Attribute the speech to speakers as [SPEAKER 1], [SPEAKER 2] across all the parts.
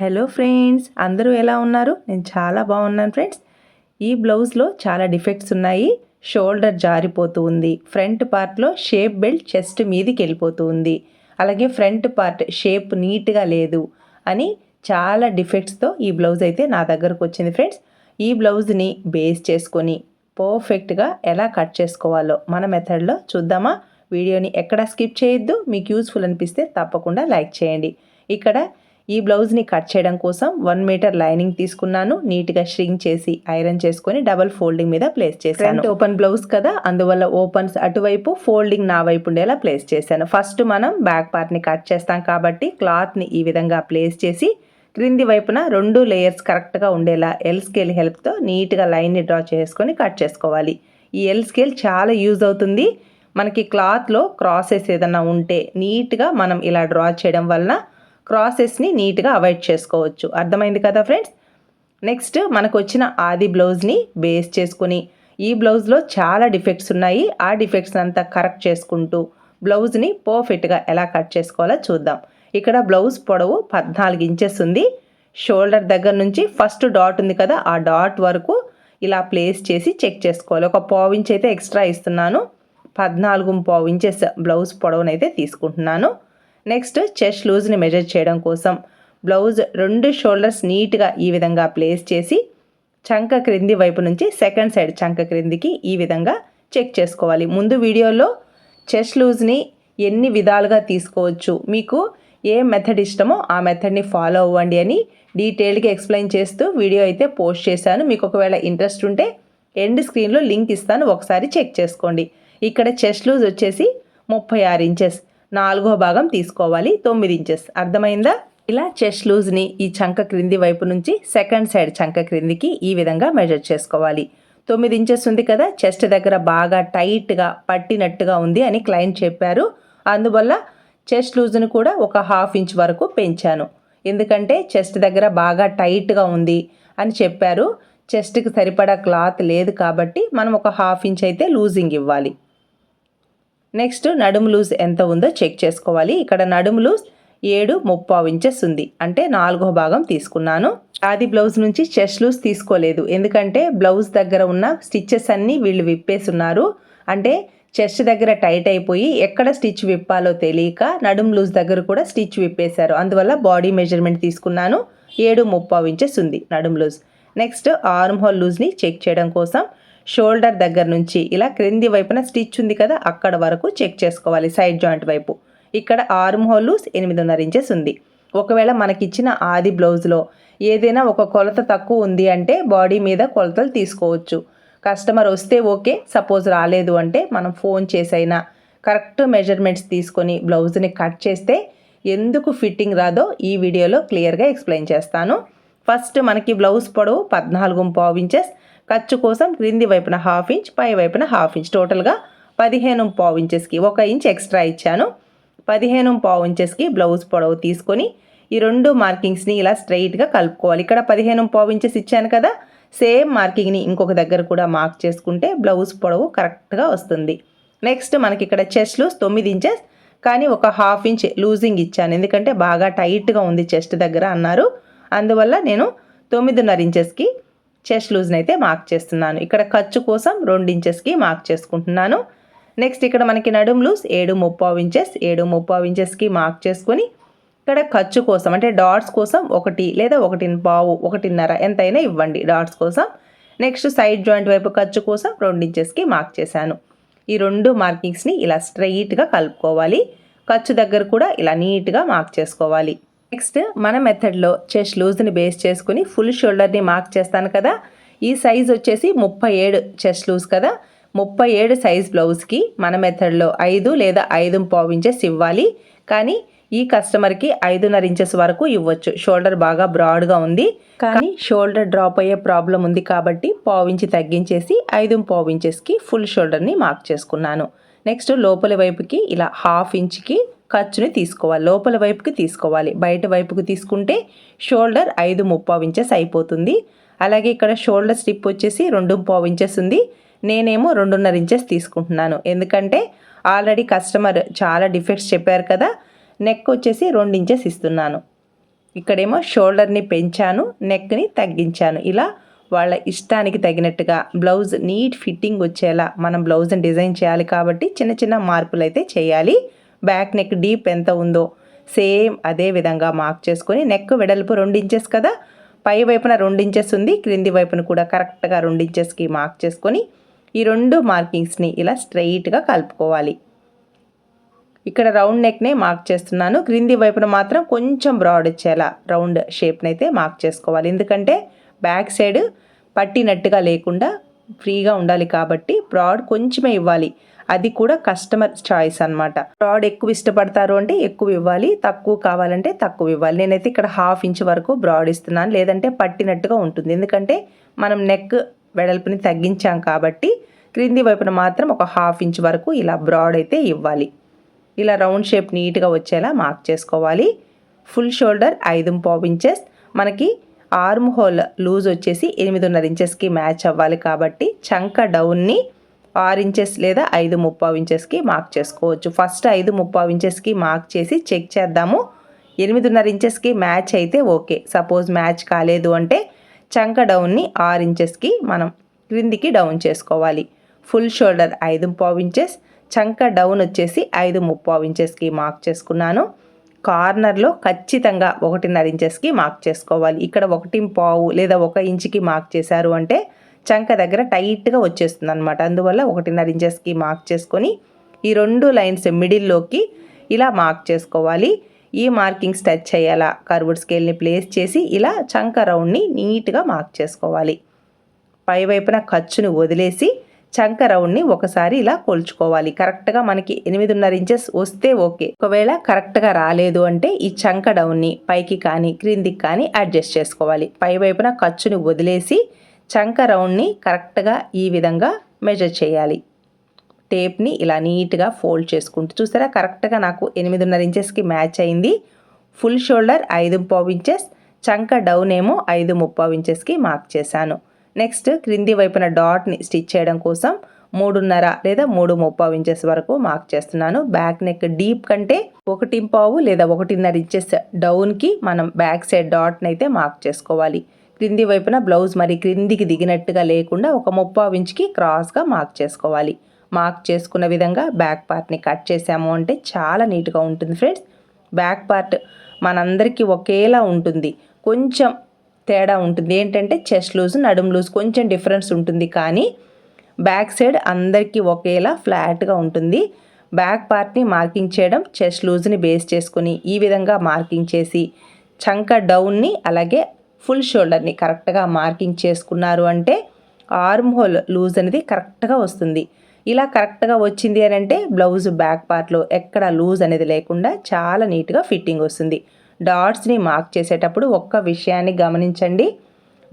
[SPEAKER 1] Hello friends అందరూ ఎలా ఉన్నారు? నేను చాలా బాగున్నాను ఫ్రెండ్స్. ఈ బ్లౌజ్లో చాలా డిఫెక్ట్స్ ఉన్నాయి. షోల్డర్ జారిపోతూ ఉంది. ఫ్రంట్ పార్ట్లో షేప్ బెల్ట్ చెస్ట్ మీదికి వెళ్ళిపోతూ ఉంది. అలాగే ఫ్రంట్ పార్ట్ షేప్ నీట్గా లేదు అని చాలా డిఫెక్ట్స్తో ఈ బ్లౌజ్ అయితే నా దగ్గరకు వచ్చింది ఫ్రెండ్స్. ఈ బ్లౌజ్ని బేస్ చేసుకొని పర్ఫెక్ట్గా ఎలా కట్ చేసుకోవాలో మన మెథడ్లో చూద్దామా? వీడియోని ఎక్కడ స్కిప్ చేయొద్దు. మీకు యూస్ఫుల్ అనిపిస్తే తప్పకుండా లైక్ చేయండి. ఇక్కడ ఈ బ్లౌజ్ని కట్ చేయడం కోసం వన్ మీటర్ లైనింగ్ తీసుకున్నాను. నీట్గా స్ట్రింగ్ చేసి ఐరన్ చేసుకొని డబల్ ఫోల్డింగ్ మీద ప్లేస్ చేశాను. ఓపెన్ బ్లౌజ్ కదా అందువల్ల ఓపెన్స్ అటువైపు ఫోల్డింగ్ నా వైపు ఉండేలా ప్లేస్ చేశాను. ఫస్ట్ మనం బ్యాక్ పార్ట్ని కట్ చేస్తాం కాబట్టి క్లాత్ని ఈ విధంగా ప్లేస్ చేసి క్రింది వైపున రెండు లేయర్స్ కరెక్ట్గా ఉండేలా ఎల్ స్కేల్ హెల్ప్తో నీట్గా లైన్ని డ్రా చేసుకొని కట్ చేసుకోవాలి. ఈ ఎల్ స్కేల్ చాలా యూజ్ అవుతుంది. మనకి క్లాత్లో క్రాసెస్ ఏదన్నా ఉంటే నీట్గా మనం ఇలా డ్రా చేయడం వలన క్రాసెస్ని నీట్గా అవాయిడ్ చేసుకోవచ్చు. అర్థమైంది కదా ఫ్రెండ్స్? నెక్స్ట్ మనకు వచ్చిన ఆది బ్లౌజ్ని బేస్ చేసుకుని ఈ బ్లౌజ్లో చాలా డిఫెక్ట్స్ ఉన్నాయి. ఆ డిఫెక్ట్స్ అంతా కరెక్ట్ చేసుకుంటూ బ్లౌజ్ని పర్ఫెక్ట్గా ఎలా కట్ చేసుకోవాలో చూద్దాం. ఇక్కడ బ్లౌజ్ పొడవు పద్నాలుగు ఇంచెస్ ఉంది. షోల్డర్ దగ్గర నుంచి ఫస్ట్ డాట్ ఉంది కదా ఆ డాట్ వరకు ఇలా ప్లేస్ చేసి చెక్ చేసుకోవాలి. ఒక పావు ఇంచ్ అయితే ఎక్స్ట్రా ఇస్తున్నాను. పద్నాలుగు పావు ఇంచెస్ బ్లౌజ్ పొడవునైతే తీసుకుంటున్నాను. నెక్స్ట్ చెస్ట్ లూజ్ని మెజర్ చేయడం కోసం. బ్లౌజ్ రెండు షోల్డర్స్ నీట్గా ఈ విధంగా ప్లేస్ చేసి చంక క్రింది వైపు నుంచి సెకండ్ సైడ్ చంక క్రిందికి ఈ విధంగా చెక్ చేసుకోవాలి. ముందు వీడియోలో చెస్ట్ లూజ్ని ఎన్ని విధాలుగా తీసుకోవచ్చు మీకు ఏ మెథడ్ ఇష్టమో ఆ మెథడ్ని ఫాలో అవ్వండి అని డీటెయిల్డ్గా ఎక్స్ప్లెయిన్ చేస్తూ వీడియో అయితే పోస్ట్ చేశాను. మీకు ఒకవేళ ఇంట్రెస్ట్ ఉంటే ఎండ్ స్క్రీన్లో లింక్ ఇస్తాను ఒకసారి చెక్ చేసుకోండి. ఇక్కడ చెస్ట్ లూజ్ వచ్చేసి ముప్పై ఆరు ఇంచెస్ నాలుగో భాగం తీసుకోవాలి. తొమ్మిది ఇంచెస్ అర్థమైందా? ఇలా చెస్ట్ లూజ్ని ఈ చంక క్రింది వైపు నుంచి సెకండ్ సైడ్ చంక క్రిందికి ఈ విధంగా మెజర్ చేసుకోవాలి. తొమ్మిది ఇంచెస్ ఉంది కదా చెస్ట్ దగ్గర బాగా టైట్గా పట్టినట్టుగా ఉంది అని క్లయింట్ చెప్పారు. అందువల్ల చెస్ట్ లూజ్ను కూడా ఒక హాఫ్ ఇంచ్ వరకు పెంచాను. ఎందుకంటే చెస్ట్ దగ్గర బాగా టైట్గా ఉంది అని చెప్పారు. చెస్ట్కి సరిపడా క్లాత్ లేదు కాబట్టి మనం ఒక హాఫ్ ఇంచ్ అయితే లూజింగ్ ఇవ్వాలి. నెక్స్ట్ నడుము లూజ్ ఎంత ఉందో చెక్ చేసుకోవాలి. ఇక్కడ నడుము లూజ్ ఏడు ముప్పావు ఇంచెస్ ఉంది. అంటే నాలుగో భాగం తీసుకున్నాను. ఆది బ్లౌజ్ నుంచి చెస్ట్ లూజ్ తీసుకోలేదు. ఎందుకంటే బ్లౌజ్ దగ్గర ఉన్న స్టిచ్చెస్ అన్నీ వీళ్ళు విప్పేసున్నారు. అంటే చెస్ట్ దగ్గర టైట్ అయిపోయి ఎక్కడ స్టిచ్ విప్పాలో తెలియక నడుము లూజ్ దగ్గర కూడా స్టిచ్ విప్పేశారు. అందువల్ల బాడీ మెజర్మెంట్ తీసుకున్నాను. ఏడు ముప్పావు ఇంచెస్ ఉంది నడుము లూజ్. నెక్స్ట్ ఆర్మ్ హోల్ లూజ్ని చెక్ చేయడం కోసం షోల్డర్ దగ్గర నుంచి ఇలా క్రింది వైపున స్టిచ్ ఉంది కదా అక్కడ వరకు చెక్ చేసుకోవాలి సైడ్ జాయింట్ వైపు. ఇక్కడ ఆర్మ్ హోల్ ఎనిమిదిన్నర ఇంచెస్ ఉంది. ఒకవేళ మనకిచ్చిన ఆది బ్లౌజ్లో ఏదైనా ఒక కొలత తక్కువ ఉంది అంటే బాడీ మీద కొలతలు తీసుకోవచ్చు. కస్టమర్ వస్తే ఓకే సపోజ్ రాలేదు అంటే మనం ఫోన్ చేసైనా కరెక్ట్ మెజర్మెంట్స్ తీసుకొని బ్లౌజ్ని కట్ చేస్తే ఎందుకు ఫిట్టింగ్ రాదో ఈ వీడియోలో క్లియర్గా ఎక్స్ప్లెయిన్ చేస్తాను. ఫస్ట్ మనకి బ్లౌజ్ పొడవు పద్నాలుగు పావు ఇంచెస్ ఖర్చు కోసం క్రింది వైపున హాఫ్ ఇంచ్ పై వైపున హాఫ్ ఇంచ్. టోటల్గా పదిహేను పావు ఇంచెస్కి ఒక ఇంచ్ ఎక్స్ట్రా ఇచ్చాను. పదిహేను పావు ఇంచెస్కి బ్లౌజ్ పొడవు తీసుకొని ఈ రెండు మార్కింగ్స్ని ఇలా స్ట్రైట్గా కలుపుకోవాలి. ఇక్కడ పదిహేను పావు ఇంచెస్ ఇచ్చాను కదా సేమ్ మార్కింగ్ని ఇంకొక దగ్గర కూడా మార్క్ చేసుకుంటే బ్లౌజ్ పొడవు కరెక్ట్గా వస్తుంది. నెక్స్ట్ మనకి ఇక్కడ చెస్ట్ లూస్ తొమ్మిది ఇంచెస్ కానీ ఒక హాఫ్ ఇంచ్ లూజింగ్ ఇచ్చాను. ఎందుకంటే బాగా టైట్గా ఉంది చెస్ట్ దగ్గర అన్నారు. అందువల్ల నేను తొమ్మిదిన్నర ఇంచెస్కి చెస్ట్ లూజ్ని అయితే మార్క్ చేస్తున్నాను. ఇక్కడ ఖర్చు కోసం రెండు ఇంచెస్కి మార్క్ చేసుకుంటున్నాను. నెక్స్ట్ ఇక్కడ మనకి నడుము లూజ్ ఏడు ముప్పావు ఇంచెస్ ఏడు ముప్పావు ఇంచెస్కి మార్క్ చేసుకొని ఇక్కడ ఖర్చు కోసం అంటే డాట్స్ కోసం ఒకటి లేదా ఒకటి పావు ఒకటిన్నర ఎంతైనా ఇవ్వండి డాట్స్ కోసం. నెక్స్ట్ సైడ్ జాయింట్ వైపు ఖర్చు కోసం రెండు ఇంచెస్కి మార్క్ చేశాను. ఈ రెండు మార్కింగ్స్ని ఇలా స్ట్రైట్గా కలుపుకోవాలి. ఖర్చు దగ్గర కూడా ఇలా నీట్గా మార్క్ చేసుకోవాలి. నెక్స్ట్ మన మెథడ్లో చెస్ట్ లూజ్ని బేస్ చేసుకుని ఫుల్ షోల్డర్ని మార్క్ చేస్తాను కదా. ఈ సైజ్ వచ్చేసి ముప్పై ఏడు చెస్ట్ లూజ్ కదా. ముప్పై ఏడు సైజ్ బ్లౌజ్కి మన మెథడ్లో ఐదు లేదా ఐదు పావు ఇంచెస్ ఇవ్వాలి. కానీ ఈ కస్టమర్కి ఐదున్నర ఇంచెస్ వరకు ఇవ్వచ్చు. షోల్డర్ బాగా బ్రాడ్గా ఉంది. కానీ షోల్డర్ డ్రాప్ అయ్యే ప్రాబ్లం ఉంది కాబట్టి పావించి తగ్గించేసి ఐదు పావు ఇంచెస్కి ఫుల్ షోల్డర్ని మార్క్ చేసుకున్నాను. నెక్స్ట్ లోపలి వైపుకి ఇలా హాఫ్ ఇంచ్కి ఖర్చుని తీసుకోవాలి లోపల వైపుకి తీసుకోవాలి. బయట వైపుకి తీసుకుంటే షోల్డర్ ఐదు ముప్పావు ఇంచెస్ అయిపోతుంది. అలాగే ఇక్కడ షోల్డర్ స్టిప్ వచ్చేసి రెండు పావు ఇంచెస్ ఉంది. నేనేమో రెండున్నర ఇంచెస్ తీసుకుంటున్నాను. ఎందుకంటే ఆల్రెడీ కస్టమర్ చాలా డిఫెక్ట్స్ చెప్పారు కదా నెక్ వచ్చేసి రెండు ఇంచెస్ ఇస్తున్నాను. ఇక్కడేమో షోల్డర్ని పెంచాను నెక్ని తగ్గించాను. ఇలా వాళ్ళ ఇష్టానికి తగినట్టుగా బ్లౌజ్ నీట్ ఫిట్టింగ్ వచ్చేలా మనం బ్లౌజ్ని డిజైన్ చేయాలి కాబట్టి చిన్న చిన్న మార్పులు అయితే చేయాలి. బ్యాక్ నెక్ డీప్ ఎంత ఉందో సేమ్ అదే విధంగా మార్క్ చేసుకొని నెక్ వెడల్పు రెండు ఇంచెస్ కదా? పై వైపున రెండు ఇంచెస్ ఉంది క్రింది వైపున కూడా కరెక్ట్గా రెండు ఇంచెస్కి మార్క్ చేసుకొని ఈ రెండు మార్కింగ్స్ని ఇలా స్ట్రైట్గా కలుపుకోవాలి. ఇక్కడ రౌండ్ నెక్నే మార్క్ చేస్తున్నాను క్రింది వైపున మాత్రం కొంచెం బ్రాడ్ వచ్చేలా రౌండ్ షేప్ని అయితే మార్క్ చేసుకోవాలి. ఎందుకంటే బ్యాక్ సైడ్ పట్టినట్టుగా లేకుండా ఫ్రీగా ఉండాలి కాబట్టి బ్రాడ్ కొంచెమే ఇవ్వాలి. అది కూడా కస్టమర్ చాయిస్ అనమాట బ్రాడ్ ఎక్కువ ఇష్టపడతారు అంటే ఎక్కువ ఇవ్వాలి. తక్కువ కావాలంటే తక్కువ ఇవ్వాలి. నేనైతే ఇక్కడ హాఫ్ ఇంచ్ వరకు బ్రాడ్ ఇస్తున్నాను. లేదంటే పట్టినట్టుగా ఉంటుంది. ఎందుకంటే మనం నెక్ వెడల్పుని తగ్గించాం కాబట్టి క్రింది వైపున మాత్రం ఒక హాఫ్ ఇంచ్ వరకు ఇలా బ్రాడ్ అయితే ఇవ్వాలి. ఇలా రౌండ్ షేప్ నీట్గా వచ్చేలా మార్క్ చేసుకోవాలి. ఫుల్ షోల్డర్ ఐదు పావు ఇంచెస్. మనకి ఆర్మ్ హోల్ లూజ్ వచ్చేసి ఎనిమిదిన్నర ఇంచెస్కి మ్యాచ్ అవ్వాలి కాబట్టి చంక డౌన్ని ఆరు ఇంచెస్ లేదా ఐదు ముప్పావు ఇంచెస్కి మార్క్ చేసుకోవచ్చు. ఫస్ట్ ఐదు ముప్పావు ఇంచెస్కి మార్క్ చేసి చెక్ చేద్దాము. ఎనిమిదిన్నర ఇంచెస్కి మ్యాచ్ అయితే ఓకే. సపోజ్ మ్యాచ్ కాలేదు అంటే చంక డౌన్ని ఆరు ఇంచెస్కి మనం క్రిందికి డౌన్ చేసుకోవాలి. ఫుల్ షోల్డర్ ఐదు ముప్పావు ఇంచెస్ చంక డౌన్ వచ్చేసి ఐదు ముప్పావు ఇంచెస్కి మార్క్ చేసుకున్నాను. కార్నర్లో ఖచ్చితంగా ఒకటిన్నర ఇంచెస్కి మార్క్ చేసుకోవాలి. ఇక్కడ ఒకటి పావు లేదా ఒక ఇంచుకి మార్క్ చేశారు అంటే చంక దగ్గర టైట్గా వచ్చేస్తుంది అనమాట అందువల్ల ఒకటిన్నర ఇంచెస్కి మార్క్ చేసుకొని ఈ రెండు లైన్స్ మిడిల్లోకి ఇలా మార్క్ చేసుకోవాలి. ఈ మార్కింగ్స్ టచ్ చేయాలా కర్వుడ్ స్కేల్ని ప్లేస్ చేసి ఇలా చంక రౌండ్ని నీట్గా మార్క్ చేసుకోవాలి. పై వైపున ఖర్చును వదిలేసి చంక రౌండ్ని ఒకసారి ఇలా కొల్చుకోవాలి. కరెక్ట్గా మనకి ఎనిమిదిన్నర ఇంచెస్ వస్తే ఓకే. ఒకవేళ కరెక్ట్గా రాలేదు అంటే ఈ చంక డౌన్ని పైకి కానీ క్రిందికి కానీ అడ్జస్ట్ చేసుకోవాలి. పై వైపున ఖర్చుని వదిలేసి చంక రౌండ్ని కరెక్ట్గా ఈ విధంగా మెజర్ చేయాలి. టేప్ని ఇలా నీట్గా ఫోల్డ్ చేసుకుంటూ చూసారా? కరెక్ట్గా నాకు ఎనిమిదిన్నర ఇంచెస్కి మ్యాచ్ అయింది. ఫుల్ షోల్డర్ ఐదు పావు ఇంచెస్ చంక డౌన్ ఏమో ఐదు ముప్పావు ఇంచెస్కి మార్క్ చేశాను. నెక్స్ట్ క్రింది వైపున డాట్ని స్టిచ్ చేయడం కోసం మూడున్నర లేదా మూడు ముప్పావు ఇంచెస్ వరకు మార్క్ చేస్తున్నాను. బ్యాక్ నెక్ డీప్ కంటే ఒకటి పావు లేదా ఒకటిన్నర ఇంచెస్ డౌన్కి మనం బ్యాక్ సైడ్ డాట్ని అయితే మార్క్ చేసుకోవాలి. క్రింది వైపున బ్లౌజ్ మరి క్రిందికి దిగినట్టుగా లేకుండా ఒక ముప్పావు ఇంచుకి క్రాస్గా మార్క్ చేసుకోవాలి. మార్క్ చేసుకున్న విధంగా బ్యాక్ పార్ట్ని కట్ చేసాము అంటే చాలా నీట్గా ఉంటుంది ఫ్రెండ్స్ బ్యాక్ పార్ట్ మనందరికీ ఒకేలా ఉంటుంది. కొంచెం తేడా ఉంటుంది. ఏంటంటే చెస్ట్ లూజ్ నడుము లూజ్ కొంచెం డిఫరెన్స్ ఉంటుంది కానీ బ్యాక్ సైడ్ అందరికీ ఒకేలా ఫ్లాట్గా ఉంటుంది. బ్యాక్ పార్ట్ని మార్కింగ్ చేయడం చెస్ట్ లూజ్ని బేస్ చేసుకుని ఈ విధంగా మార్కింగ్ చేసి చంక డౌన్ని అలాగే ఫుల్ షోల్డర్ని కరెక్ట్గా మార్కింగ్ చేసుకున్నారు అంటే ఆర్మ్ హోల్ లూజ్ అనేది కరెక్ట్గా వస్తుంది. ఇలా కరెక్ట్గా వచ్చింది అని అంటే బ్లౌజ్ బ్యాక్ పార్ట్లో ఎక్కడ లూజ్ అనేది లేకుండా చాలా నీట్గా ఫిట్టింగ్ వస్తుంది. డాట్స్ని మార్క్ చేసేటప్పుడు ఒక్క విషయాన్ని గమనించండి.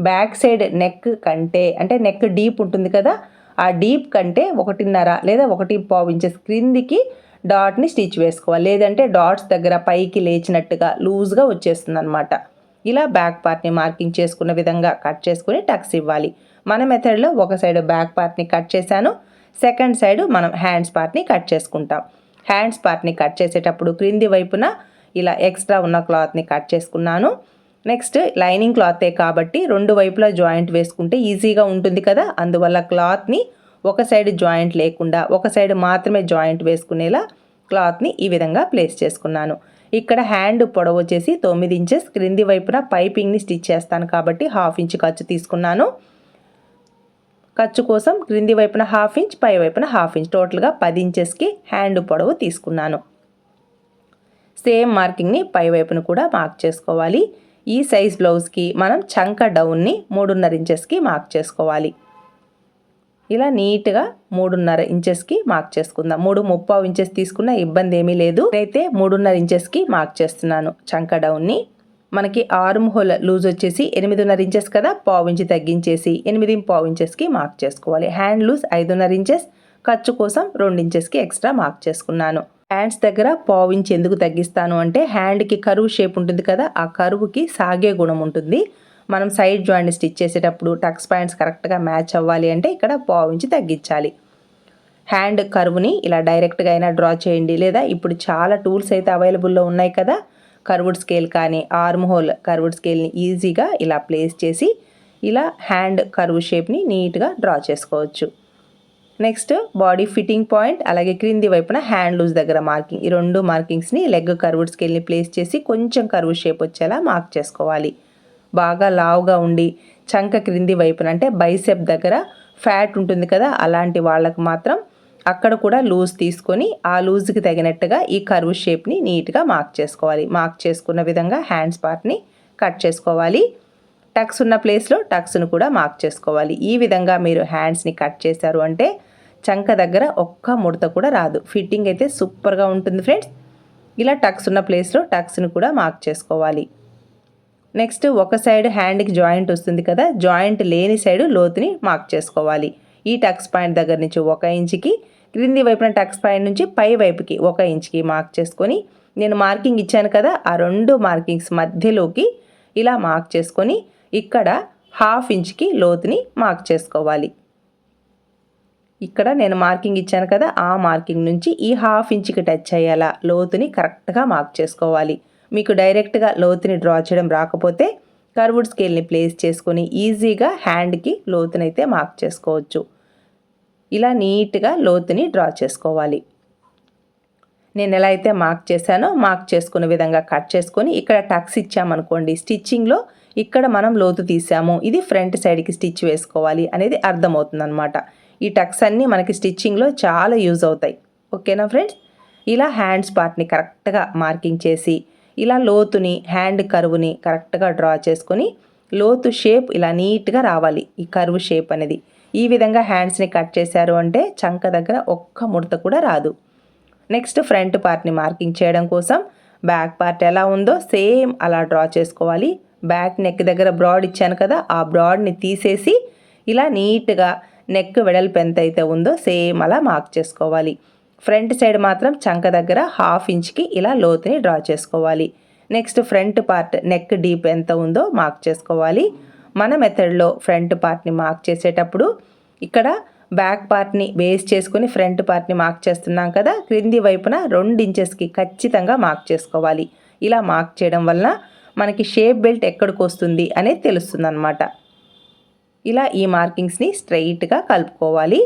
[SPEAKER 1] బ్యాక్ సైడ్ నెక్ కంటే అంటే నెక్ డీప్ ఉంటుంది కదా ఆ డీప్ కంటే ఒకటిన్నర లేదా ఒకటి పావు ఇంచెస్ క్రిందికి డాట్ని స్టిచ్ వేసుకోవాలి. లేదంటే డాట్స్ దగ్గర పైకి లేచినట్టుగా లూజ్గా వచ్చేస్తుంది అనమాట ఇలా బ్యాక్ పార్ట్ని మార్కింగ్ చేసుకున్న విధంగా కట్ చేసుకుని టక్స్ ఇవ్వాలి. మన మెథడ్లో ఒక సైడ్ బ్యాక్ పార్ట్ని కట్ చేశాను సెకండ్ సైడ్ మనం హ్యాండ్స్ పార్ట్ని కట్ చేసుకుంటాం. హ్యాండ్స్ పార్ట్ని కట్ చేసేటప్పుడు క్రింది వైపున ఇలా ఎక్స్ట్రా ఉన్న క్లాత్ని కట్ చేసుకున్నాను. నెక్స్ట్ లైనింగ్ క్లాతే కాబట్టి రెండు వైపులా జాయింట్ వేసుకుంటే ఈజీగా ఉంటుంది కదా. అందువల్ల క్లాత్ని ఒక సైడ్ జాయింట్ లేకుండా ఒక సైడ్ మాత్రమే జాయింట్ వేసుకునేలా క్లాత్ని ఈ విధంగా ప్లేస్ చేసుకున్నాను. ఇక్కడ హ్యాండ్ పొడవు వచ్చేసి తొమ్మిది ఇంచెస్ క్రింది వైపున పైపింగ్ని స్టిచ్ చేస్తాను కాబట్టి హాఫ్ ఇంచ్ ఖర్చు తీసుకున్నాను. ఖర్చు కోసం క్రింది వైపున హాఫ్ ఇంచ్ పై వైపున హాఫ్ ఇంచ్ టోటల్గా పది ఇంచెస్కి హ్యాండ్ పొడవు తీసుకున్నాను. సేమ్ మార్కింగ్ని పై వైపున కూడా మార్క్ చేసుకోవాలి. ఈ సైజ్ బ్లౌజ్కి మనం చంక డౌన్ని మూడున్నర ఇంచెస్కి మార్క్ చేసుకోవాలి. ఇలా నీట్గా మూడున్నర ఇంచెస్కి మార్క్ చేసుకుందాం. మూడు ముప్పావు ఇంచెస్ తీసుకున్న ఇబ్బంది ఏమీ లేదు. అయితే మూడున్నర ఇంచెస్కి మార్క్ చేస్తున్నాను చంక డౌన్ని. మనకి ఆర్మ్ హోల్ లూజ్ వచ్చేసి ఎనిమిదిన్నర ఇంచెస్ కదా పావు ఇంచు తగ్గించేసి ఎనిమిది పావు ఇంచెస్కి మార్క్ చేసుకోవాలి. హ్యాండ్ లూజ్ ఐదున్నర ఇంచెస్ ఖర్చు కోసం రెండు ఇంచెస్కి ఎక్స్ట్రా మార్క్ చేసుకున్నాను. హ్యాండ్స్ దగ్గర పావించి ఎందుకు తగ్గిస్తాను అంటే హ్యాండ్కి కరువు షేప్ ఉంటుంది కదా ఆ కరువుకి సాగే గుణం ఉంటుంది. మనం సైడ్ జాయింట్ స్టిచ్ చేసేటప్పుడు టక్స్ పాయింట్స్ కరెక్ట్గా మ్యాచ్ అవ్వాలి అంటే ఇక్కడ పావించి తగ్గించాలి. హ్యాండ్ కరువుని ఇలా డైరెక్ట్గా అయినా డ్రా చేయండి. లేదా ఇప్పుడు చాలా టూల్స్ అయితే అవైలబుల్లో ఉన్నాయి కదా కర్వుడ్ స్కేల్ కానీ ఆర్మ్ హోల్ కర్వుడ్ స్కేల్ని ఈజీగా ఇలా ప్లేస్ చేసి ఇలా హ్యాండ్ కర్వ్ షేప్ని నీట్గా డ్రా చేసుకోవచ్చు. నెక్స్ట్ బాడీ ఫిట్టింగ్ పాయింట్ అలాగే క్రింది వైపున హ్యాండ్ లూజ్ దగ్గర మార్కింగ్ ఈ రెండు మార్కింగ్స్ని లెగ్ కర్వుడ్ స్కేల్ని ప్లేస్ చేసి కొంచెం కర్వ్ షేప్ వచ్చేలా మార్క్ చేసుకోవాలి. బాగా లావుగా ఉండి చంక క్రింది వైపున అంటే బైసెప్ దగ్గర ఫ్యాట్ ఉంటుంది కదా అలాంటి వాళ్ళకు మాత్రం అక్కడ కూడా లూజ్ తీసుకొని ఆ లూజ్కి తగినట్టుగా ఈ కర్వ్ షేప్ని నీట్గా మార్క్ చేసుకోవాలి. మార్క్ చేసుకున్న విధంగా హ్యాండ్స్ పార్ట్ని కట్ చేసుకోవాలి. టక్స్ ఉన్న ప్లేస్లో టక్స్ను కూడా మార్క్ చేసుకోవాలి. ఈ విధంగా మీరు హ్యాండ్స్ని కట్ చేశారు అంటే చంక దగ్గర ఒక్క ముడత కూడా రాదు. ఫిట్టింగ్ అయితే సూపర్గా ఉంటుంది ఫ్రెండ్స్. ఇలా టక్స్ ఉన్న ప్లేస్లో టక్స్ను కూడా మార్క్ చేసుకోవాలి. నెక్స్ట్ ఒక సైడ్ హ్యాండ్కి జాయింట్ వస్తుంది కదా జాయింట్ లేని సైడ్ లోతుని మార్క్ చేసుకోవాలి. ఈ టక్స్ పాయింట్ దగ్గర నుంచి ఒక ఇంచుకి క్రింది వైపున టక్స్ పాయింట్ నుంచి పై వైపుకి ఒక ఇంచుకి మార్క్ చేసుకొని నేను మార్కింగ్ ఇచ్చాను కదా ఆ రెండు మార్కింగ్స్ మధ్యలోకి ఇలా మార్క్ చేసుకొని ఇక్కడ హాఫ్ ఇంచ్కి లోతుని మార్క్ చేసుకోవాలి. ఇక్కడ నేను మార్కింగ్ ఇచ్చాను కదా ఆ మార్కింగ్ నుంచి ఈ హాఫ్ ఇంచ్కి టచ్ అయ్యేలా లోతుని కరెక్ట్గా మార్క్ చేసుకోవాలి. మీకు డైరెక్ట్గా లోతుని డ్రా చేయడం రాకపోతే కర్వుడ్ స్కేల్ని ప్లేస్ చేసుకొని ఈజీగా హ్యాండ్కి లోతునైతే మార్క్ చేసుకోవచ్చు. ఇలా నీట్గా లోతుని డ్రా చేసుకోవాలి. నేను ఎలా అయితే మార్క్ చేశానో మార్క్ చేసుకునే విధంగా కట్ చేసుకొని ఇక్కడ టక్స్ ఇచ్చామనుకోండి స్టిచ్చింగ్లో ఇక్కడ మనం లోతు తీసాము. ఇది ఫ్రంట్ సైడ్కి స్టిచ్ వేసుకోవాలి అనేది అర్థమవుతుంది అనమాట ఈ టక్స్ అన్నీ మనకి స్టిచ్చింగ్లో చాలా యూజ్ అవుతాయి. ఓకేనా ఫ్రెండ్స్? ఇలా హ్యాండ్స్ పార్ట్ని కరెక్ట్గా మార్కింగ్ చేసి ఇలా లోతుని హ్యాండ్ కరువుని కరెక్ట్గా డ్రా చేసుకొని లోతు షేప్ ఇలా నీట్గా రావాలి ఈ కరువు షేప్ అనేది. ఈ విధంగా హ్యాండ్స్ని కట్ చేశారు అంటే చంక దగ్గర ఒక్క ముడత కూడా రాదు. నెక్స్ట్ ఫ్రంట్ పార్ట్ని మార్కింగ్ చేయడం కోసం బ్యాక్ పార్ట్ ఎలా ఉందో సేమ్ అలా డ్రా చేసుకోవాలి. బ్యాక్ నెక్ దగ్గర బ్రాడ్ ఇచ్చాను కదా ఆ బ్రాడ్ని తీసేసి ఇలా నీట్గా నెక్ వెడల్పు ఎంత అయితే ఉందో సేమ్ అలా మార్క్ చేసుకోవాలి. ఫ్రంట్ సైడ్ మాత్రం చంక దగ్గర హాఫ్ ఇంచ్కి ఇలా లోతుని డ్రా చేసుకోవాలి. Next front part neck deep ఎంత ఉందో మార్క్ చేసుకోవాలి. మన మెథడ్లో ఫ్రంట్ పార్ట్ని మార్క్ చేసేటప్పుడు ఇక్కడ బ్యాక్ పార్ట్ని బేస్ చేసుకుని ఫ్రంట్ పార్ట్ని మార్క్ చేస్తున్నాం కదా క్రింది వైపున రెండు ఇంచెస్కి ఖచ్చితంగా మార్క్ చేసుకోవాలి. ఇలా మార్క్ చేయడం వలన మనకి షేప్ బెల్ట్ ఎక్కడికి వస్తుంది అనేది తెలుస్తుంది అనమాట ఇలా ఈ మార్కింగ్స్ని స్ట్రైట్గా కలుపుకోవాలి.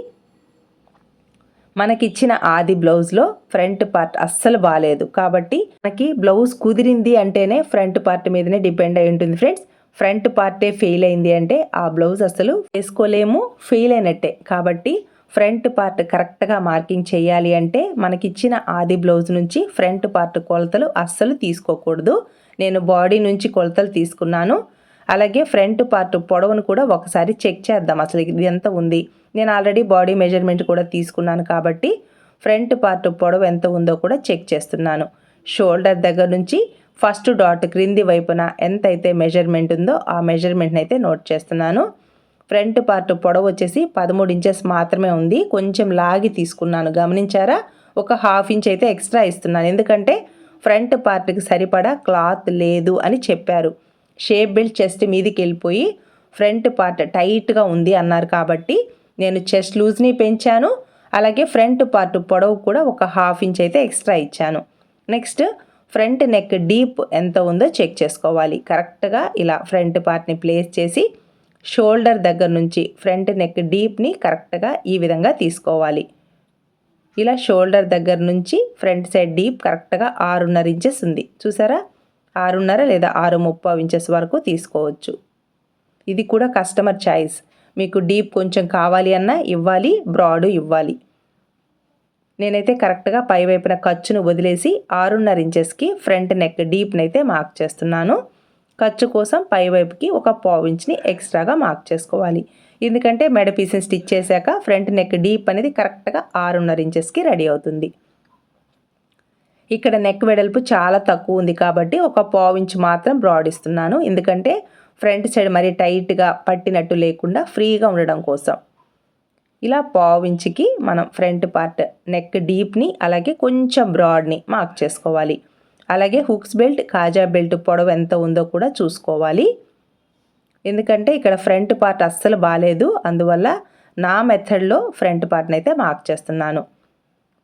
[SPEAKER 1] మనకిచ్చిన ఆది బ్లౌజ్లో ఫ్రంట్ పార్ట్ అస్సలు బాగాలేదు కాబట్టి మనకి బ్లౌజ్ కుదిరింది అంటేనే ఫ్రంట్ పార్ట్ మీదనే డిపెండ్ అయి ఉంటుంది ఫ్రెండ్స్. ఫ్రంట్ పార్టే ఫెయిల్ అయింది అంటే ఆ బ్లౌజ్ అసలు వేసుకోలేము ఫెయిల్ అయినట్టే. కాబట్టి ఫ్రంట్ పార్ట్ కరెక్ట్గా మార్కింగ్ చేయాలి అంటే మనకిచ్చిన ఆది బ్లౌజ్ నుంచి ఫ్రంట్ పార్ట్ కొలతలు అస్సలు తీసుకోకూడదు. నేను బాడీ నుంచి కొలతలు తీసుకున్నాను. అలాగే ఫ్రంట్ పార్ట్ పొడవును కూడా ఒకసారి చెక్ చేద్దాం. అసలు ఇది ఎంత ఉంది? నేను ఆల్రెడీ బాడీ మెజర్మెంట్ కూడా తీసుకున్నాను కాబట్టి ఫ్రంట్ పార్ట్ పొడవు ఎంత ఉందో కూడా చెక్ చేస్తున్నాను. షోల్డర్ దగ్గర నుంచి ఫస్ట్ డాట్ క్రింది వైపున ఎంత అయితే మెజర్మెంట్ ఉందో ఆ మెజర్మెంట్ని అయితే నోట్ చేస్తున్నాను. ఫ్రంట్ పార్ట్ పొడవు వచ్చేసి పదమూడు ఇంచెస్ మాత్రమే ఉంది. కొంచెం లాగి తీసుకున్నాను. గమనించారా? ఒక హాఫ్ ఇంచ్ అయితే ఎక్స్ట్రా ఇస్తున్నాను. ఎందుకంటే ఫ్రంట్ పార్ట్కి సరిపడా క్లాత్ లేదు అని చెప్పారు. షేప్ బెల్ట్ చెస్ట్ మీదకి వెళ్ళిపోయి ఫ్రంట్ పార్ట్ టైట్గా ఉంది అన్నారు కాబట్టి నేను చెస్ట్ లూజ్ని పెంచాను అలాగే ఫ్రంట్ పార్ట్ పొడవు కూడా ఒక హాఫ్ ఇంచ్ అయితే ఎక్స్ట్రా ఇచ్చాను. నెక్స్ట్ ఫ్రంట్ నెక్ డీప్ ఎంత ఉందో చెక్ చేసుకోవాలి. కరెక్ట్గా ఇలా ఫ్రంట్ పార్ట్ని ప్లేస్ చేసి షోల్డర్ దగ్గర నుంచి ఫ్రంట్ నెక్ డీప్ని కరెక్ట్గా ఈ విధంగా తీసుకోవాలి. ఇలా షోల్డర్ దగ్గర నుంచి ఫ్రంట్ సైడ్ డీప్ కరెక్ట్గా ఆరున్నర ఇంచెస్ ఉంది. చూసారా? ఆరున్నర లేదా ఆరు ముప్పై ఇంచెస్ వరకు తీసుకోవచ్చు. ఇది కూడా కస్టమర్ చాయిస్. మీకు డీప్ కొంచెం కావాలి అన్నా ఇవ్వాలి బ్రాడ్ ఇవ్వాలి. నేనైతే కరెక్ట్గా పై వైపున ఖర్చును వదిలేసి ఆరున్నర ఇంచెస్కి ఫ్రంట్ నెక్ డీప్ని అయితే మార్క్ చేస్తున్నాను. ఖర్చు కోసం పై వైపుకి ఒక పావు ఇంచ్ని ఎక్స్ట్రాగా మార్క్ చేసుకోవాలి. ఎందుకంటే మెడ పీసెస్ స్టిచ్ చేశాక ఫ్రంట్ నెక్ డీప్ అనేది కరెక్ట్గా ఆరున్నర ఇంచెస్కి రెడీ అవుతుంది. ఇక్కడ నెక్ వెడల్పు చాలా తక్కువ ఉంది కాబట్టి ఒక పావు మాత్రం బ్రాడ్ ఇస్తున్నాను. ఎందుకంటే ఫ్రంట్ సైడ్ మరీ టైట్గా పట్టినట్టు లేకుండా ఫ్రీగా ఉండడం కోసం. ఇలా పావించుకి మనం ఫ్రంట్ పార్ట్ నెక్ డీప్ని అలాగే కొంచెం బ్రాడ్ని మార్క్ చేసుకోవాలి. అలాగే హుక్స్ బెల్ట్ కాజా బెల్ట్ పొడవు ఎంత ఉందో కూడా చూసుకోవాలి. ఎందుకంటే ఇక్కడ ఫ్రంట్ పార్ట్ అస్సలు బాగాలేదు అందువల్ల నా మెథడ్లో ఫ్రంట్ పార్ట్ని అయితే మార్క్ చేస్తున్నాను.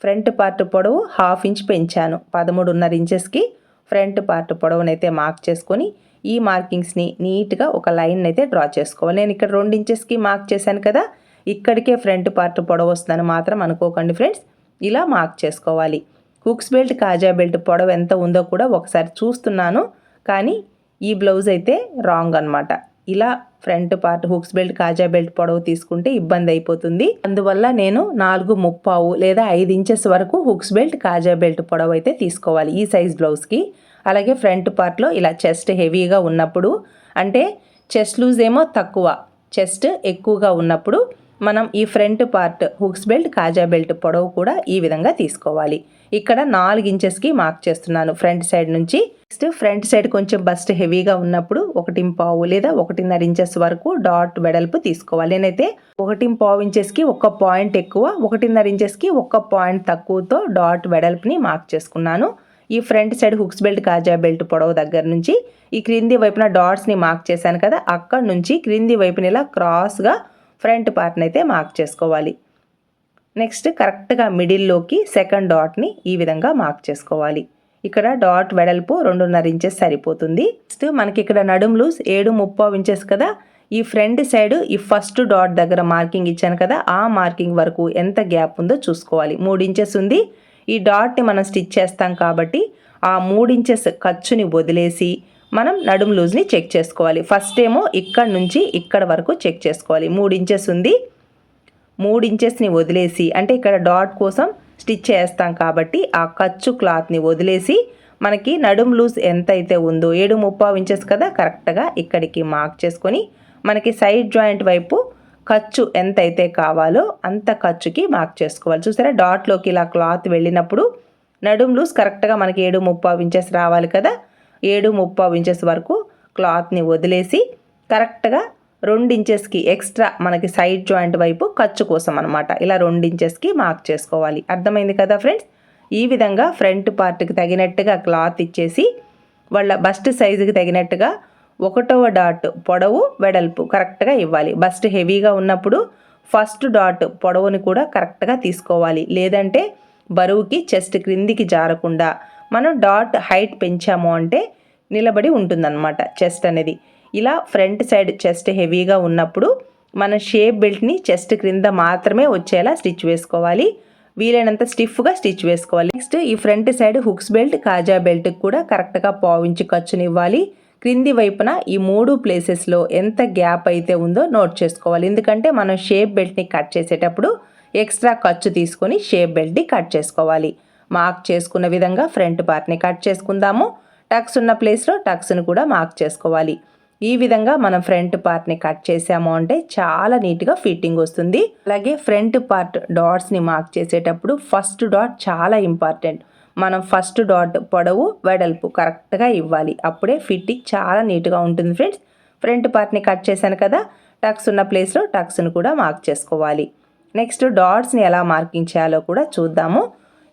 [SPEAKER 1] ఫ్రంట్ పార్ట్ పొడవు హాఫ్ ఇంచ్ పెంచాను. పదమూడున్నర ఇంచెస్కి ఫ్రంట్ పార్ట్ పొడవునైతే మార్క్ చేసుకొని ఈ మార్కింగ్స్ని నీట్గా ఒక లైన్ అయితే డ్రా చేసుకోవాలి. నేను ఇక్కడ రెండు ఇంచెస్కి మార్క్ చేశాను కదా ఇక్కడికే ఫ్రంట్ పార్ట్ పొడవు వస్తుందని మాత్రం అనుకోకండి ఫ్రెండ్స్. ఇలా మార్క్ చేసుకోవాలి. హుక్స్ బెల్ట్ కాజా బెల్ట్ పొడవు ఎంత ఉందో కూడా ఒకసారి చూస్తున్నాను. కానీ ఈ బ్లౌజ్ అయితే రాంగ్ అనమాట ఇలా ఫ్రంట్ పార్ట్ హుక్స్ బెల్ట్ కాజా బెల్ట్ పొడవు తీసుకుంటే ఇబ్బంది అయిపోతుంది. అందువల్ల నేను నాలుగు ముప్పావు లేదా ఐదు ఇంచెస్ వరకు హుక్స్ బెల్ట్ కాజా బెల్ట్ పొడవు అయితే తీసుకోవాలి ఈ సైజ్ బ్లౌజ్కి అలాగే ఫ్రంట్ పార్ట్లో ఇలా చెస్ట్ హెవీగా ఉన్నప్పుడు అంటే చెస్ట్ లూజ్ ఏమో తక్కువ చెస్ట్ ఎక్కువగా ఉన్నప్పుడు మనం ఈ ఫ్రంట్ పార్ట్ హుక్స్ బెల్ట్ కాజా బెల్ట్ పొడవు కూడా ఈ విధంగా తీసుకోవాలి. ఇక్కడ నాలుగు ఇంచెస్కి మార్క్ చేస్తున్నాను. ఫ్రంట్ సైడ్ నుంచి నెక్స్ట్ ఫ్రంట్ సైడ్ కొంచెం బస్ట్ హెవీగా ఉన్నప్పుడు ఒకటి పావు లేదా ఒకటిన్నర ఇంచెస్ వరకు డాట్ వెడల్పు తీసుకోవాలి. నేనైతే ఒకటి పావు ఇంచెస్కి ఒక పాయింట్ ఎక్కువ ఒకటిన్నర ఇంచెస్కి ఒక పాయింట్ తక్కువతో డాట్ వెడల్పుని మార్క్ చేసుకున్నాను. ఈ ఫ్రంట్ సైడ్ హుక్స్ బెల్ట్ కాజా బెల్ట్ పొడవు దగ్గర నుంచి ఈ క్రింది వైపున డాట్స్ని మార్క్ చేశాను కదా అక్కడ నుంచి క్రింది వైపున ఇలా క్రాస్గా ఫ్రంట్ పార్ట్ని అయితే మార్క్ చేసుకోవాలి. నెక్స్ట్ కరెక్ట్గా మిడిల్లోకి సెకండ్ డాట్ని ఈ విధంగా మార్క్ చేసుకోవాలి. ఇక్కడ డాట్ వెడల్పు రెండున్నర ఇంచెస్ సరిపోతుంది. నెక్స్ట్ మనకి ఇక్కడ నడుం లూస్ ఏడు ముప్పై ఇంచెస్ కదా. ఈ ఫ్రంట్ సైడ్ ఈ ఫస్ట్ డాట్ దగ్గర మార్కింగ్ ఇచ్చాను కదా. ఆ మార్కింగ్ వరకు ఎంత గ్యాప్ ఉందో చూసుకోవాలి. మూడు ఇంచెస్ ఉంది. ఈ డాట్ని మనం స్టిచ్ చేస్తాం కాబట్టి ఆ మూడు ఇంచెస్ ఖర్చుని వదిలేసి మనం నడుము లూజ్ని చెక్ చేసుకోవాలి. ఫస్ట్ ఏమో ఇక్కడ నుంచి ఇక్కడ వరకు చెక్ చేసుకోవాలి. మూడు ఇంచెస్ ఉంది. మూడు ఇంచెస్ని వదిలేసి అంటే ఇక్కడ డాట్ కోసం స్టిచ్ చేస్తాం కాబట్టి ఆ ఖర్చు క్లాత్ని వదిలేసి మనకి నడుం లూజ్ ఎంత అయితే ఉందో ఏడు ముప్పావు ఇంచెస్ కదా కరెక్ట్గా ఇక్కడికి మార్క్ చేసుకొని మనకి సైడ్ జాయింట్ వైపు ఖర్చు ఎంత అయితే కావాలో అంత ఖర్చుకి మార్క్ చేసుకోవాలి. చూసారా? డాట్లోకి ఇలా క్లాత్ వెళ్ళినప్పుడు నడుం లూజ్ కరెక్ట్గా మనకి ఏడు ముప్పావు ఇంచెస్ రావాలి కదా ఏడు ముప్పావు ఇంచెస్ వరకు క్లాత్ని వదిలేసి కరెక్ట్గా ఇంచెస్కి ఎక్స్ట్రా మనకి సైడ్ జాయింట్ వైపు ఖర్చు కోసం అనమాట ఇలా రెండు ఇంచెస్కి మార్క్ చేసుకోవాలి. అర్థమైంది కదా ఫ్రెండ్స్ ఈ విధంగా ఫ్రంట్ పార్ట్కి తగినట్టుగా క్లాత్ ఇచ్చేసి వాళ్ళ బస్ట్ సైజుకి తగినట్టుగా ఒకటవ డాట్ పొడవు వెడల్పు కరెక్ట్గా ఇవ్వాలి. బస్ట్ హెవీగా ఉన్నప్పుడు ఫస్ట్ డాట్ పొడవుని కూడా కరెక్ట్గా తీసుకోవాలి. లేదంటే బరువుకి చెస్ట్ క్రిందికి జారకుండా మనం డాట్ హైట్ పెంచాము అంటే నిలబడి ఉంటుందన్నమాట చెస్ట్ అనేది. ఇలా ఫ్రంట్ సైడ్ చెస్ట్ హెవీగా ఉన్నప్పుడు మన షేప్ బెల్ట్ని చెస్ట్ క్రింద మాత్రమే వచ్చేలా స్టిచ్ వేసుకోవాలి. వీలైనంత స్టిఫ్గా స్టిచ్ వేసుకోవాలి. నెక్స్ట్ ఈ ఫ్రంట్ సైడ్ హుక్స్ బెల్ట్ కాజా బెల్ట్కి కూడా కరెక్ట్గా పావించి ఖర్చునివ్వాలి క్రింది వైపున ఈ మూడు ప్లేసెస్లో ఎంత గ్యాప్ అయితే ఉందో నోట్ చేసుకోవాలి. ఎందుకంటే మనం షేప్ బెల్ట్ని కట్ చేసేటప్పుడు ఎక్స్ట్రా ఖర్చు తీసుకొని షేప్ బెల్ట్ని కట్ చేసుకోవాలి. మార్క్ చేసుకున్న విధంగా ఫ్రంట్ పార్ట్ని కట్ చేసుకుందాము. టక్స్ ఉన్న ప్లేస్లో టక్స్ని కూడా మార్క్ చేసుకోవాలి. ఈ విధంగా మనం ఫ్రంట్ పార్ట్ని కట్ చేసాము అంటే చాలా నీట్గా ఫిట్టింగ్ వస్తుంది. అలాగే ఫ్రంట్ పార్ట్ డాట్స్ని మార్క్ చేసేటప్పుడు ఫస్ట్ డాట్ చాలా ఇంపార్టెంట్. మనం ఫస్ట్ డాట్ పొడవు వెడల్పు కరెక్ట్గా ఇవ్వాలి. అప్పుడే ఫిట్టింగ్ చాలా నీట్గా ఉంటుంది ఫ్రెండ్స్. ఫ్రంట్ పార్ట్ని కట్ చేశాను కదా టక్స్ ఉన్న ప్లేస్లో టక్స్ను కూడా మార్క్ చేసుకోవాలి. నెక్స్ట్ డాట్స్ని ఎలా మార్కింగ్ చేయాలో కూడా చూద్దాము.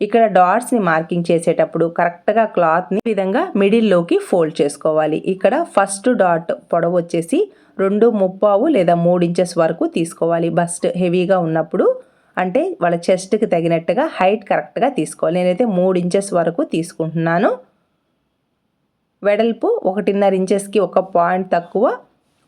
[SPEAKER 1] ఇక్కడ డాట్స్ని మార్కింగ్ చేసేటప్పుడు కరెక్ట్గా క్లాత్ని విధంగా మిడిల్లోకి ఫోల్డ్ చేసుకోవాలి. ఇక్కడ ఫస్ట్ డాట్ పొడవు వచ్చేసి రెండు ముప్పావు లేదా మూడు ఇంచెస్ వరకు తీసుకోవాలి. బస్ట్ హెవీగా ఉన్నప్పుడు అంటే వాళ్ళ చెస్ట్కి తగినట్టుగా హైట్ కరెక్ట్గా తీసుకోవాలి. నేనైతే మూడు ఇంచెస్ వరకు తీసుకుంటున్నాను. వెడల్పు ఒకటిన్నర ఇంచెస్కి ఒక పాయింట్ తక్కువ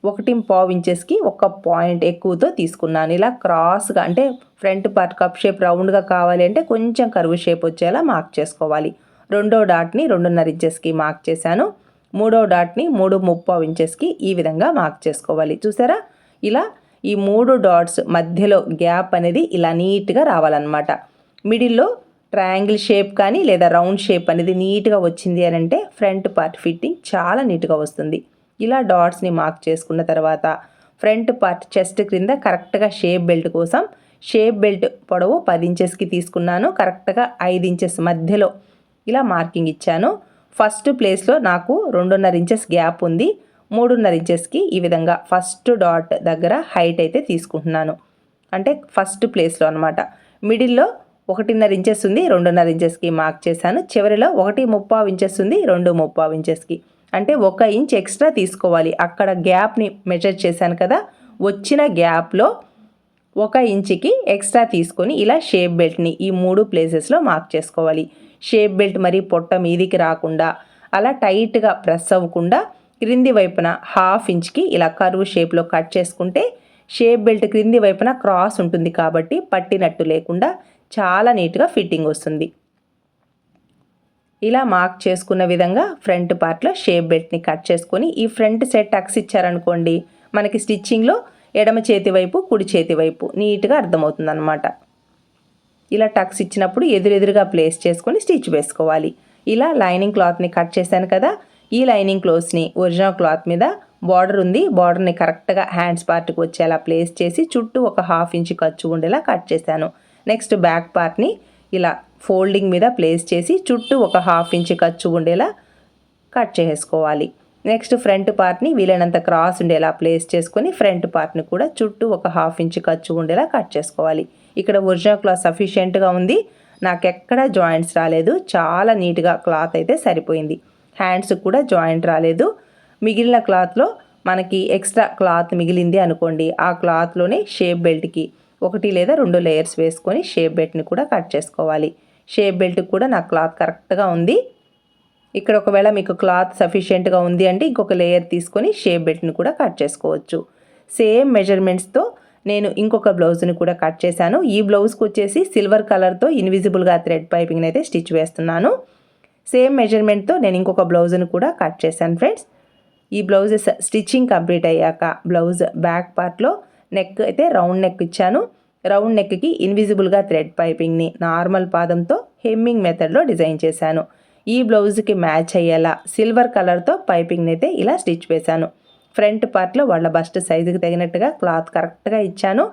[SPEAKER 1] ఒకటి పావు ఇంచెస్కి ఒక పాయింట్ ఎక్కువతో తీసుకున్నాను. ఇలా క్రాస్గా అంటే ఫ్రంట్ పార్ట్ కప్ షేప్ రౌండ్గా కావాలి అంటే కొంచెం కరువు షేప్ వచ్చేలా మార్క్ చేసుకోవాలి. రెండో డాట్ని రెండున్నర ఇంచెస్కి మార్క్ చేశాను. మూడో డాట్ని మూడు ముప్పావు ఇంచెస్కి ఈ విధంగా మార్క్ చేసుకోవాలి. చూసారా? ఇలా ఈ మూడు డాట్స్ మధ్యలో గ్యాప్ అనేది ఇలా నీట్గా రావాలన్నమాట. మిడిల్లో ట్రయాంగిల్ షేప్ కానీ లేదా రౌండ్ షేప్ అనేది నీట్గా వచ్చింది అని అంటే ఫ్రంట్ పార్ట్ ఫిట్టింగ్ చాలా నీట్గా వస్తుంది. ఇలా డాట్స్ని మార్క్ చేసుకున్న తర్వాత ఫ్రంట్ పార్ట్ చెస్ట్ క్రింద కరెక్ట్గా షేప్ బెల్ట్ కోసం షేప్ బెల్ట్ పొడవు పది ఇంచెస్కి తీసుకున్నాను. కరెక్ట్గా ఐదు ఇంచెస్ మధ్యలో ఇలా మార్కింగ్ ఇచ్చాను. ఫస్ట్ ప్లేస్లో నాకు రెండున్నర ఇంచెస్ గ్యాప్ ఉంది. మూడున్నర ఇంచెస్కి ఈ విధంగా ఫస్ట్ డాట్ దగ్గర హైట్ అయితే తీసుకుంటున్నాను. అంటే ఫస్ట్ ప్లేస్లో అనమాట మిడిల్లో ఒకటిన్నర ఇంచెస్ ఉంది రెండున్నర ఇంచెస్కి మార్క్ చేశాను. చివరిలో ఒకటి ముప్పావు ఇంచెస్ ఉంది రెండు ముప్పావు ఇంచెస్కి. అంటే ఒక ఇంచ్ ఎక్స్ట్రా తీసుకోవాలి. అక్కడ గ్యాప్ని మెజర్ చేశాను కదా. వచ్చిన గ్యాప్లో ఒక ఇంచుకి ఎక్స్ట్రా తీసుకొని ఇలా షేప్ బెల్ట్ని ఈ మూడు ప్లేసెస్లో మార్క్ చేసుకోవాలి. షేప్ బెల్ట్ మరి పొట్ట మీదికి రాకుండా అలా టైట్గా ప్రెస్ అవ్వకుండా క్రింది వైపున హాఫ్ ఇంచ్కి ఇలా కరువు షేప్లో కట్ చేసుకుంటే షేప్ బెల్ట్ క్రింది వైపున క్రాస్ ఉంటుంది కాబట్టి పట్టినట్టు లేకుండా చాలా నీట్గా ఫిట్టింగ్ వస్తుంది. ఇలా మార్క్ చేసుకున్న విధంగా ఫ్రంట్ పార్ట్లో షేప్ బెల్ట్ని కట్ చేసుకొని ఈ ఫ్రంట్ సెట్ టక్స్ ఇచ్చారనుకోండి మనకి స్టిచ్చింగ్లో ఎడమ చేతి వైపు కుడి చేతి వైపు నీట్గా అర్థమవుతుందన్నమాట. ఇలా టక్స్ ఇచ్చినప్పుడు ఎదురెదురుగా ప్లేస్ చేసుకొని స్టిచ్ వేసుకోవాలి. ఇలా లైనింగ్ క్లాత్ని కట్ చేశాను కదా ఈ లైనింగ్ క్లోత్స్ని ఒరిజినల్ క్లాత్ మీద బార్డర్ ఉంది బార్డర్ని కరెక్ట్గా హ్యాండ్స్ పార్ట్కి వచ్చేలా ప్లేస్ చేసి చుట్టూ ఒక హాఫ్ ఇంచ్ ఖర్చు ఉండేలా కట్ చేశాను. నెక్స్ట్ బ్యాక్ పార్ట్ని ఇలా ఫోల్డింగ్ మీద ప్లేస్ చేసి చుట్టూ ఒక హాఫ్ ఇంచ్ ఖర్చు ఉండేలా కట్ చేసుకోవాలి. నెక్స్ట్ ఫ్రంట్ పార్ట్ని వీలైనంత క్రాస్ ఉండేలా ప్లేస్ చేసుకొని ఫ్రంట్ పార్ట్ని కూడా చుట్టూ ఒక హాఫ్ ఇంచ్ ఖర్చు ఉండేలా కట్ చేసుకోవాలి. ఇక్కడ ఒరిజినల్ క్లాత్ సఫిషియెంట్గా ఉంది. నాకు ఎక్కడ జాయింట్స్ రాలేదు. చాలా నీట్గా క్లాత్ అయితే సరిపోయింది. హ్యాండ్స్ కూడా జాయింట్ రాలేదు. మిగిలిన క్లాత్లో మనకి ఎక్స్ట్రా క్లాత్ మిగిలింది అనుకోండి ఆ క్లాత్లోనే షేప్ బెల్ట్కి ఒకటి లేదా రెండు లేయర్స్ వేసుకొని షేప్ బెల్ట్ని కూడా కట్ చేసుకోవాలి. షేప్ బెల్ట్కి కూడా నా క్లాత్ కరెక్ట్గా ఉంది. ఇక్కడ ఒకవేళ మీకు క్లాత్ సఫిషియెంట్గా ఉంది అంటే ఇంకొక లేయర్ తీసుకొని షేప్ బెల్ట్ని కూడా కట్ చేసుకోవచ్చు. సేమ్ మెజర్మెంట్స్తో నేను ఇంకొక బ్లౌజ్ని కూడా కట్ చేశాను. ఈ బ్లౌజ్కి వచ్చేసి సిల్వర్ కలర్తో ఇన్విజిబుల్గా థ్రెడ్ పైపింగ్ అయితే స్టిచ్ వేస్తున్నాను. సేమ్ మెజర్మెంట్తో నేను ఇంకొక బ్లౌజ్ని కూడా కట్ చేశాను ఫ్రెండ్స్. ఈ బ్లౌజ్ స్టిచ్చింగ్ కంప్లీట్ అయ్యాక బ్లౌజ్ బ్యాక్ పార్ట్లో నెక్ అయితే రౌండ్ నెక్ ఇచ్చాను. రౌండ్ నెక్కి ఇన్విజిబుల్గా థ్రెడ్ పైపింగ్ని నార్మల్ పాదంతో హెమ్మింగ్ మెథడ్లో డిజైన్ చేశాను. ఈ బ్లౌజ్కి మ్యాచ్ అయ్యేలా సిల్వర్ కలర్తో పైపింగ్ని అయితే ఇలా స్టిచ్ వేశాను. ఫ్రంట్ పార్ట్లో వాళ్ళ బస్ట్ సైజుకి తగినట్టుగా క్లాత్ కరెక్ట్గా ఇచ్చాను.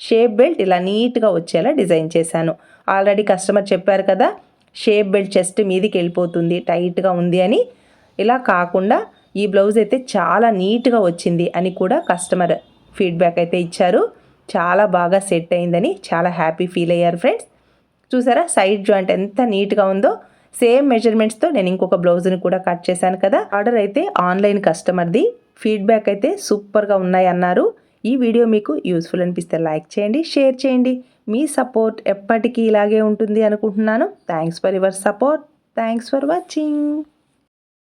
[SPEAKER 1] షేప్ బెల్ట్ ఇలా నీట్గా వచ్చేలా డిజైన్ చేశాను. ఆల్రెడీ కస్టమర్ చెప్పారు కదా షేప్ బెల్ట్ చెస్ట్ మీదికి వెళ్ళిపోతుంది టైట్గా ఉంది అని. ఇలా కాకుండా ఈ బ్లౌజ్ అయితే చాలా నీట్గా వచ్చింది అని కూడా కస్టమర్ ఫీడ్బ్యాక్ అయితే ఇచ్చారు. చాలా బాగా సెట్ అయిందని చాలా హ్యాపీ ఫీల్ అయ్యారు ఫ్రెండ్స్. చూసారా? సైడ్ జాయింట్ ఎంత నీట్గా ఉందో సేమ్ మెజర్మెంట్స్తో నేను ఇంకొక బ్లౌజ్ని కూడా కట్ చేశాను కదా. ఆర్డర్ అయితే ఆన్లైన్ కస్టమర్ది. ఫీడ్బ్యాక్ అయితే సూపర్గా ఉన్నాయి అన్నారు ఈ వీడియో మీకు యూస్ఫుల్ అనిపిస్తే లైక్ చేయండి షేర్ చేయండి. మీ సపోర్ట్ ఎప్పటికీ ఇలాగే ఉంటుంది అనుకుంటున్నాను. Thanks for your support. Thanks for watching.